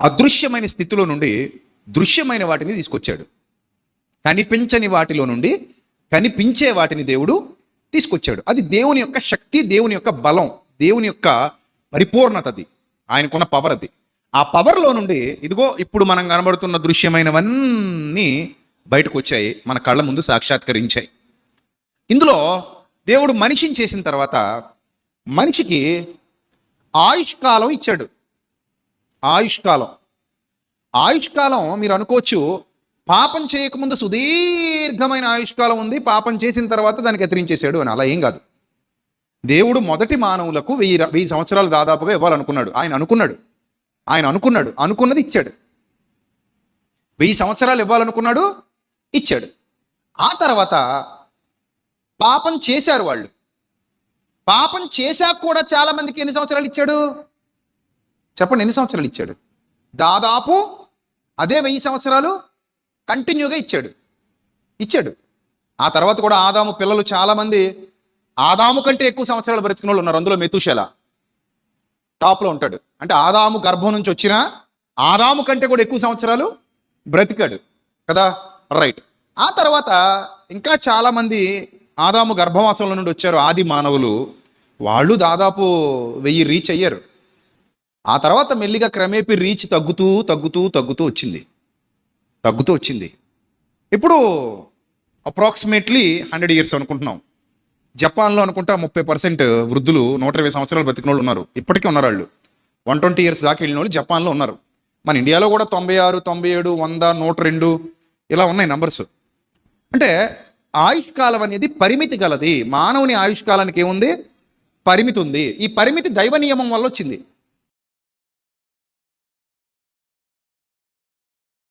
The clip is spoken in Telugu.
అదృశ్యమైన స్థితిలో నుండి దృశ్యమైన వాటిని తీసుకొచ్చాడు. కనిపించని వాటిలో నుండి కనిపించే వాటిని దేవుడు తీసుకొచ్చాడు. అది దేవుని యొక్క శక్తి దేవుని యొక్క బలం దేవుని యొక్క పరిపూర్ణత అది. ఆయనకున్న పవర్ అది. ఆ పవర్లో నుండి ఇదిగో ఇప్పుడు మనం కనబడుతున్న దృశ్యమైనవన్నీ బయటకు వచ్చాయి మన కళ్ళ ముందు సాక్షాత్కరించాయి. ఇందులో దేవుడు మనిషిని చేసిన తర్వాత మనిషికి ఆయుష్కాలం ఇచ్చాడు. ఆయుష్కాలం. ఆయుష్కాలం మీరు అనుకోవచ్చు పాపం చేయకముందు సుదీర్ఘమైన ఆయుష్కాలం ఉంది పాపం చేసిన తర్వాత దానికి ఎత్తిరించేశాడు అని. అలా ఏం కాదు. దేవుడు మొదటి మానవులకు వెయ్యి వెయ్యి సంవత్సరాలు దాదాపుగా ఇవ్వాలనుకున్నాడు. ఆయన అనుకున్నాడు. ఆయన అనుకున్నాడు. అనుకున్నది ఇచ్చాడు. వెయ్యి సంవత్సరాలు ఇవ్వాలనుకున్నాడు ఇచ్చాడు. ఆ తర్వాత పాపం చేశారు వాళ్ళు. పాపం చేశాక కూడా చాలా మందికి ఎన్ని సంవత్సరాలు ఇచ్చాడు? చెప్పండి ఎన్ని సంవత్సరాలు ఇచ్చాడు? దాదాపు అదే వెయ్యి సంవత్సరాలు కంటిన్యూగా ఇచ్చాడు. ఇచ్చాడు. ఆ తర్వాత కూడా ఆదాము పిల్లలు చాలామంది ఆదాము కంటే ఎక్కువ సంవత్సరాలు బ్రతికిన వాళ్ళు ఉన్నారు. అందులో మెతుషెల టాప్లో ఉంటాడు. అంటే ఆదాము గర్భం నుంచి వచ్చిన ఆదాము కంటే కూడా ఎక్కువ సంవత్సరాలు బ్రతికాడు. కదా? రైట్. ఆ తర్వాత ఇంకా చాలామంది ఆదాము గర్భవాసంలో నుండి వచ్చారు. ఆది మానవులు. వాళ్ళు దాదాపు వెయ్యి రీచ్ అయ్యారు. ఆ తర్వాత మెల్లిగా క్రమేపీ రీచ్ తగ్గుతూ తగ్గుతూ తగ్గుతూ వచ్చింది. తగ్గుతూ వచ్చింది. ఇప్పుడు అప్రాక్సిమేట్లీ హండ్రెడ్ ఇయర్స్ అనుకుంటున్నాం. జపాన్లో అనుకుంటా ముప్పై పర్సెంట్ వృద్ధులు నూట ఇరవై సంవత్సరాలు బతికిన వాళ్ళు ఉన్నారు. ఇప్పటికీ ఉన్నారు వాళ్ళు. వన్ ట్వంటీ ఇయర్స్ దాకా వెళ్ళిన వాళ్ళు జపాన్లో ఉన్నారు. మన ఇండియాలో కూడా తొంభై ఆరు తొంభై ఏడు వంద నూట రెండు ఇలా ఉన్నాయి నంబర్స్ అంటే ఆయుష్కాలం అనేది పరిమితి గలది. మానవుని ఆయుష్కాలానికి ఏముంది? పరిమితి ఉంది. ఈ పరిమితి దైవ నియమం వల్ల వచ్చింది.